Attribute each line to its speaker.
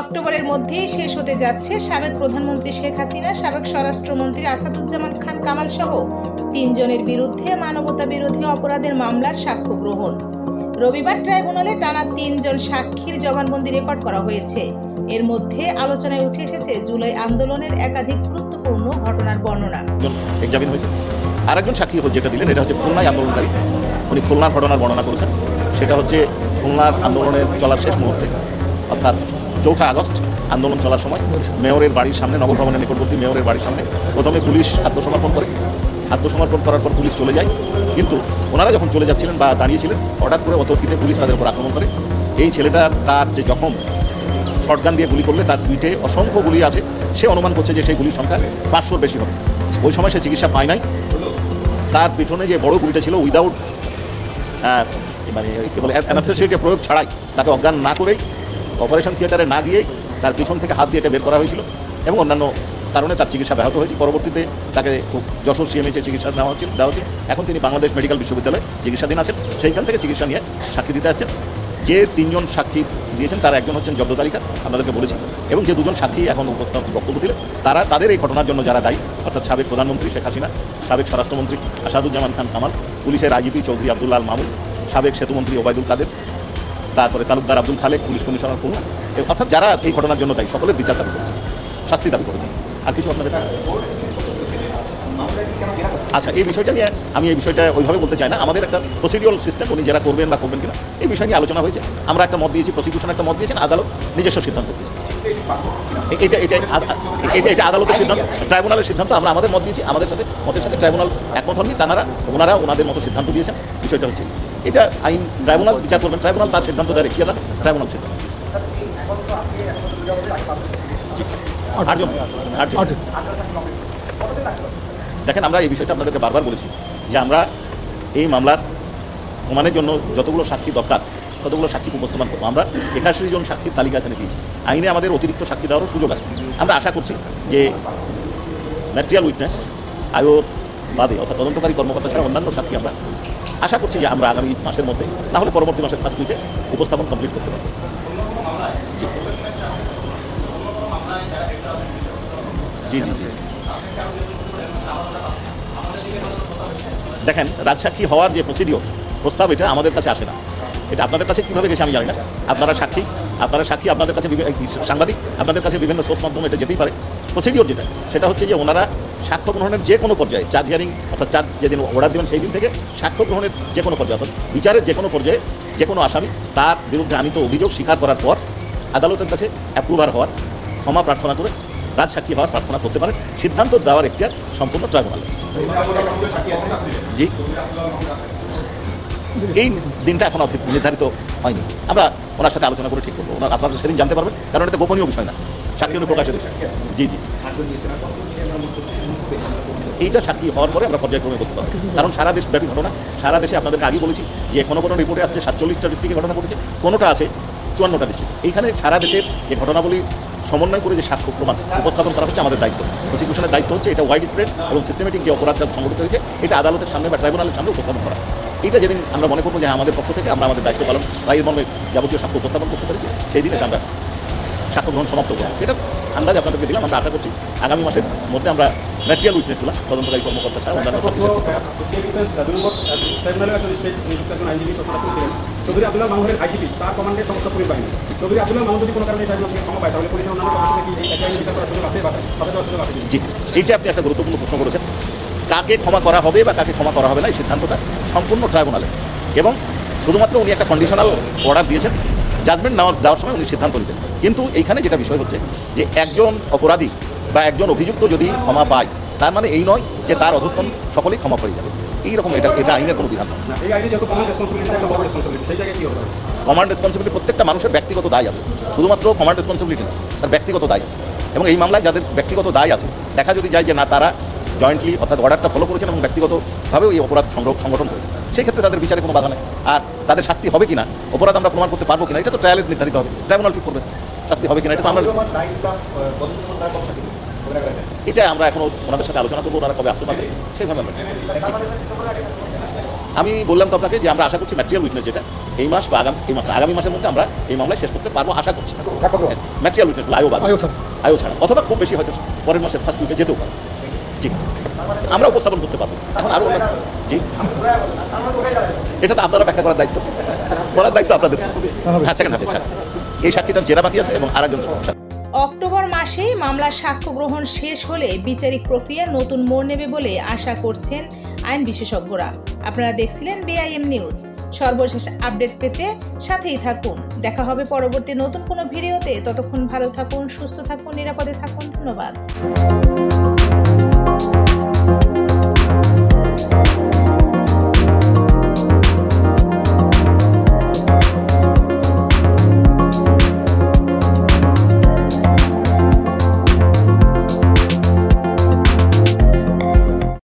Speaker 1: অক্টোবরের মধ্যেই শেষ হতে যাচ্ছে সাবেক প্রধানমন্ত্রী শেখ হাসিনা, সাবেক স্বরাষ্ট্রমন্ত্রী আসাদুজ্জামান খান কামাল সহ তিনজনের বিরুদ্ধে মানবতা বিরোধী অপরাধের মামলার সাক্ষ্য গ্রহণ। রবিবার ট্রাইব্যুনালে টানা তিনজন সাক্ষীর জবানবন্দি রেকর্ড করা হয়েছে। এর মধ্যে আলোচনায় উঠে এসেছে জুলাই আন্দোলনের একাধিক গুরুত্বপূর্ণ ঘটনার বর্ণনা।
Speaker 2: একজন এক্সামিন হয়েছে। আর সাক্ষী যেটা দিলেন, এটা হচ্ছে খুলনায় আন্দোলনকারী। উনি খুলনার ঘটনার বর্ণনা করেছেন। সেটা হচ্ছে খুলনার আন্দোলনের চলার শেষ মুহূর্তে। অর্থাৎ চৌঠা আগস্ট আন্দোলন চলার সময় মেয়রের বাড়ির সামনে নবভবনের নিকটবর্তী মেয়রের বাড়ির সামনে প্রথমে পুলিশ আত্মসমর্পণ করে। আত্মসমর্পণ করার পর পুলিশ চলে যায়। কিন্তু ওনারা যখন চলে যাচ্ছিলেন বা দাঁড়িয়েছিলেন, হঠাৎ করে অতর্কিতে পুলিশ তাদের উপর আক্রমণ করে। এই ছেলেটার তার যে জখম, শটগান দিয়ে গুলি করলে তার পিঠে অসংখ্য গুলি আছে। সে অনুমান করছে যে সেই গুলির সংখ্যা পাঁচশোর বেশি হবে। ওই সময় সে চিকিৎসা পায় নাই। তার পিছনে যে বড় গুলিটা ছিল উইদাউট মানে কী বলে প্রয়োগ ছাড়াই, তাকে অজ্ঞান না করেই অপারেশন থিয়েটারে না গিয়েই তার পিছন থেকে হাত দিয়ে এটা বের করা হয়েছিল এবং অন্যান্য কারণে তার চিকিৎসা ব্যাহত হয়েছে। পরবর্তীতে তাকে খুব যশোর সিএমএইচে চিকিৎসা নেওয়া হচ্ছিল, দেওয়া হচ্ছে এখন তিনি বাংলাদেশ মেডিকেল বিশ্ববিদ্যালয়ে চিকিৎসাধীন আছেন। সেইখান থেকে চিকিৎসা নিয়ে সাক্ষী দিতে আসছেন। যে তিনজন সাক্ষী দিয়েছেন, তারা একজন হচ্ছেন জব্দ তালিকা, আপনাদেরকে বলেছি। এবং যে দুজন সাক্ষী এখন উপস্থাপ বক্তব্য দিলেন, তারা তাদের এই ঘটনার জন্য যারা দায়ী, অর্থাৎ সাবেক প্রধানমন্ত্রী শেখ হাসিনা, সাবেক স্বরাষ্ট্রমন্ত্রী আসাদুজ্জামান খান কামাল, পুলিশের আইজিপি চৌধুরী আব্দুল্লাল মামুন, সাবেক সেতুমন্ত্রী ওবায়দুল কাদের তারপরে তালুকদার আব্দুল খালেক, পুলিশ কমিশনার এ- অর্থাৎ যারা এই ঘটনার জন্য দায়ী সকলের বিচার দাবি করেছে, শাস্তি দাবি করেছে। আর কিছু আপনাদের আচ্ছা এই বিষয়টা নিয়ে আমি এই বিষয়টা ওইভাবে বলতে চাই না। আমাদের একটা প্রসিডিউরাল সিস্টেম উনি যারা করবেন বা করবেন কিনা, এই বিষয় নিয়ে আলোচনা হয়েছে। আমরা একটা মত দিয়েছি প্রসিকিউশন একটা মত দিয়েছেন, আদালত নিজস্ব সিদ্ধান্ত এটা এটা এটা এটা আদালতের সিদ্ধান্ত, ট্রাইব্যুনালের সিদ্ধান্ত, আমরা আমাদের মত দিয়েছি। আমাদের সাথে মতের সাথে ট্রাইব্যুনাল একমত হননি। তারা ওনারা ওনাদের মতো সিদ্ধান্ত দিয়েছেন। বিষয়টা হচ্ছে এটা আইন ট্রাইব্যুনাল বিচার করবেন ট্রাইব্যুনাল তার সিদ্ধান্ত দেয় রেখে না ট্রাইব্যুনাল সিদ্ধান্ত। দেখেন আমরা এই বিষয়টা আপনাদেরকে বারবার বলেছি যে আমরা এই মামলার প্রমাণের জন্য যতগুলো সাক্ষী দরকার ততগুলো সাক্ষী উপস্থাপন করব। আমরা একাশি জন সাক্ষীর তালিকা এখানে দিয়েছি। আইনে আমাদের অতিরিক্ত সাক্ষী দেওয়ারও সুযোগ আছে। আমরা আশা করছি যে ম্যাটেরিয়াল উইটনেস আয়োর বাদে, অর্থাৎ তদন্তকারী কর্মকর্তা ছাড়া অন্যান্য সাক্ষী আমরা আশা করছি যে আমরা আগামী মাসের মধ্যে, তাহলে পরবর্তী মাসের ফার্স্ট উপস্থাপন কমপ্লিট করতে পারব। জি জি জি। দেখেন, রাজসাক্ষী হওয়ার যে প্রসিডিওর প্রস্তাব এটা আমাদের কাছে আসে না। এটা আপনাদের কাছে কীভাবে গেছে আমি জানি না। আপনারা সাক্ষী আপনারা সাক্ষী আপনাদের কাছে সাংবাদিক আপনাদের কাছে বিভিন্ন সোর্স মাধ্যমে এটা যেতেই পারে। প্রসিডিওর যেটা সেটা হচ্ছে যে ওনারা সাক্ষ্য গ্রহণের যে কোনো পর্যায়ে চার্জ হিয়ারিং অর্থাৎ চার্জ যেদিন অর্ডার দেবেন সেই দিন থেকে সাক্ষ্য গ্রহণের যে কোনো পর্যায়ে অর্থাৎ বিচারের যে কোনো পর্যায়ে যে কোনো আসামি তার বিরুদ্ধে আনিত অভিযোগ স্বীকার করার পর আদালতের কাছে অ্যাপ্রুভার হওয়ার ক্ষমা প্রার্থনা করে রাজসাক্ষী হওয়ার প্রার্থনা করতে পারেন। সিদ্ধান্ত দেওয়ার এখতিয়ার সম্পূর্ণ ট্রাইব্যুনাল। জি। এই দিনটা এখন নির্ধারিত হয়নি। আমরা ওনার সাথে আলোচনা করে ঠিক করব। ওনার আপনারা সেদিন জানতে পারবেন, কারণ এটা গোপনীয় বিষয় না। সাক্ষী প্রকাশের বিষয়। জি জি। এইটা সাক্ষী হওয়ার পরে আমরা পর্যায়ক্রমে করতে পারব। কারণ সারা দেশ ব্যাপী ঘটনা। সারা দেশে আপনাদেরকে আগে বলেছি যে কোনো কোনো রিপোর্টে আসছে সাতচল্লিশটা ডিস্ট্রিক্টে ঘটনা ঘটেছে, কোনোটা আছে চুয়ান্নটা ডিস্ট্রিক্ট এইখানে সারা দেশের যে ঘটনাবলী সমন্বয় করে যে সাক্ষ্য প্রমাণ উপস্থাপন করা হচ্ছে আমাদের দায়িত্ব। প্রসিকিউশনের দায়িত্ব হচ্ছে এটা ওয়াইড স্প্রেড এবং সিস্টেমেটিক যে অপরাধ সংগঠিত হয়েছে, এটা আদালতের সামনে বা ট্রাইব্যুনালের সামনে উপস্থাপন করা। এটা যেদিন আমরা মনে করব যে আমাদের পক্ষ থেকে আমরা আমাদের দায়িত্ব পালন বা এর মর্মে যাবতীয় সাক্ষ্য উপস্থাপন করতে পেরেছি সেই দিনে আমরা সাক্ষ্য গ্রহণ সমাপ্ত করব এটা আন্দাজ আপনাদেরকে দিলাম আমরা আশা করছি আগামী মাসের মধ্যে আমরা ম্যাটেরিয়াল উইটনেসগুলো তদন্তকারী কর্মকর্তা ছাড়া অন্যান্য
Speaker 3: এই
Speaker 2: জি এইটা আপনি একটা গুরুত্বপূর্ণ প্রশ্ন করেছেন। কাকে ক্ষমা করা হবে বা কাকে ক্ষমা করা হবে না এই সিদ্ধান্তটা সম্পূর্ণ ট্রাইব্যুনালে। এবং শুধুমাত্র উনি একটা কন্ডিশনাল অর্ডার দিয়েছেন জাজমেন্ট নেওয়ার দেওয়ার সময় উনি সিদ্ধান্ত নিতেন কিন্তু এইখানে যেটা বিষয় হচ্ছে যে একজন অপরাধী বা একজন অভিযুক্ত যদি ক্ষমা পায় তার মানে এই নয় যে তার অধস্তন সকলেই ক্ষমা পেয়ে যাবে। এইরকম এটা এটা আইনের কোনো বিধান
Speaker 3: কমান্ড রেসপন্সিবিলিটি
Speaker 2: প্রত্যেকটা মানুষের ব্যক্তিগত দায় আছে। শুধুমাত্র কমান্ড রেসপন্সিবিলিটি না তার ব্যক্তিগত দায় আছে। এবং এই মামলায় যাদের ব্যক্তিগত দায় আছে দেখা যদি যায় যে না তারা জয়েন্টলি অর্থাৎ অর্ডারটা ফলো করেছেন এবং ব্যক্তিগতভাবেও এই অপরাধ সংগ্রহ সংগঠন করেছে সেই ক্ষেত্রে তাদের বিচারে কোনো বাধা নেই। আর তাদের শাস্তি হবে কিনা অপরাধ আমরা প্রমাণ করতে পারব কিনা এটা তো ট্রায়ালে নির্ধারিত হবে। ট্রাইব্যুনাল ঠিক করবে। শাস্তি হবে কিনা এটা তো আমরা এটা আমরা এখনও ওনাদের সাথে আলোচনা করব ওনারা কবে আসতে পারবে সেইভাবে আমরা আমি বললাম তো আপনাকে যে আমরা আশা করছি ম্যাটেরিয়াল উইটনেস যেটা এই মাস বা আগামী এই মাস আগামী মাসের মধ্যে আমরা এই মামলায় শেষ করতে পারব আশা করছি। ম্যাটেরিয়াল উইটনেস আয়ো বাদ।
Speaker 4: আয়ো ছাড়া।
Speaker 2: অথবা খুব বেশি হয়তো পরের মাসের ফার্স্ট উইকে যেতেও পারে। জি আমরা উপস্থাপন করতে পারব। এখন আরও জি। এটা তো আপনারা ব্যাখ্যা করার দায়িত্ব। করার দায়িত্ব আপনাদের। হ্যাঁ সেকেন্ড এই সাক্ষীটার জেরা বাকি আছে এবং আরেকজন সাক্ষী
Speaker 1: অক্টোবর মাসেই মামলার সাক্ষ্য গ্রহণ শেষ হলে বিচারিক প্রক্রিয়া নতুন মোড় নেবে বলে আশা করছেন আইন বিশেষজ্ঞরা। আপনারা দেখছিলেন বিআইএম নিউজ। সর্বশেষ আপডেট পেতে সাথেই থাকুন। দেখা হবে পরবর্তী নতুন কোনো ভিডিওতে। ততক্ষণ ভালো থাকুন, সুস্থ থাকুন, নিরাপদে থাকুন। ধন্যবাদ।